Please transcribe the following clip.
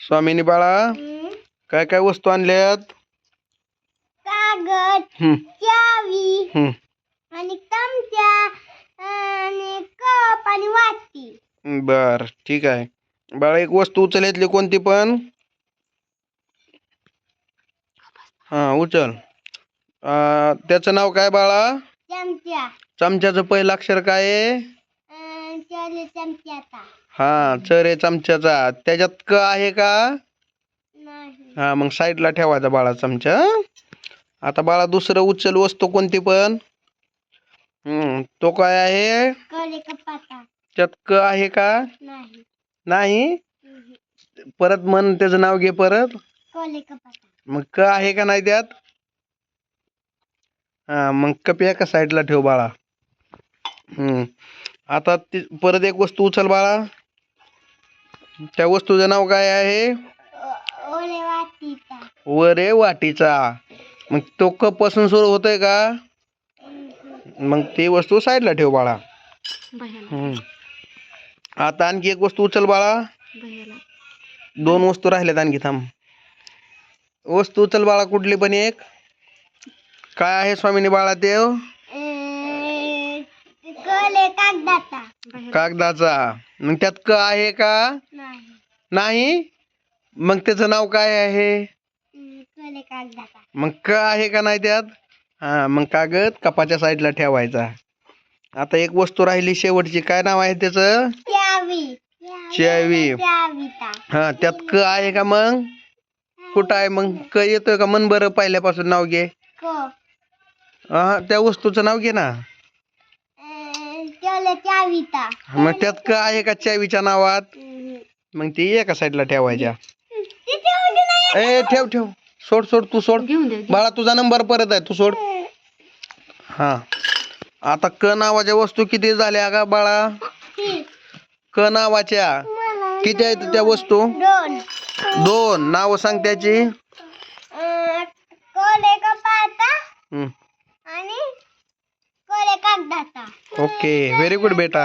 स्वामिनी बाळा. काय काय वस्तू आणल्यात? कागद चावी. आणि चमचा आणि कप आणि वाटी. बर ठीक आहे. बाळा एक वस्तू उचल यातली कोणती पण? हा उचल. अं, त्याचं नाव काय बाळा? चमचा. चमच्याचं पहिलं अक्षर काय आहे? चमच्याचा. हा चर आहे चमच्याचा. त्याच्यात क आहे का? नाही. हा मग साईडला ठेवायचा बाळा चमचा? आता बाळा दुसरं उचल वस्तू कोणती पण? हम्म तो काय आहे? कडे त्यात क आहे का? नाही. परत म्हण त्याचं नाव घे परत. कोले मग क आहे का नाही त्यात? हा मग कप एका साईडला ठेव बाळा. हम्म. आता ती परत एक वस्तू उचल बाळा. त्या वस्तूचं नाव काय आहे? वर वाटीचा मग तो कपपासून सुरू होतोय का. मग ती वस्तू साईडला ठेव बाळा. हम्म. आता आणखी एक वस्तू उचल बाळा. दोन वस्तू राहिल्यात आणखी थांब. वस्तू उचल बाळा कुठली पण एक. काय आहे स्वामिनी बाळा अं, कोले कागदाचा. कागदाचा. मग त्यात क आहे का? नाही. नाही? मग त्याचं नाव काय आहे? हम्म, कोले कागदाचा. मग क आहे का नाही त्यात? हा मग कागद कपाच्या साईडला ठेवायचा. आता एक वस्तू राहिली शेवटची. काय नाव आहे त्याचं? चावी चावी. चावीचा हा त्यात क आहे का मग? कुठं आहे मग? क येतोय का? मन बरं पहिल्यापासून नाव घे. को. हा त्या वस्तूचं नाव घे ना. चावीचा. मग त्यात क आहे का चावीच्या नावात. मग ती एका साईडला ठेवायच्या. ती चावी नाही ए ठेव ठेव. सोड सोड तू सोड. बाळा तुझा नंबर परत आहे. तू सोड. हा. आता क नावाच्या वस्तू किती झाल्या का बाळा? ती. क नावाच्या? मला किती आहेत त्या वस्तू? दोन. दोन. नाव सांग त्याची. अं, हम्म. ओके व्हेरी गुड बेटा.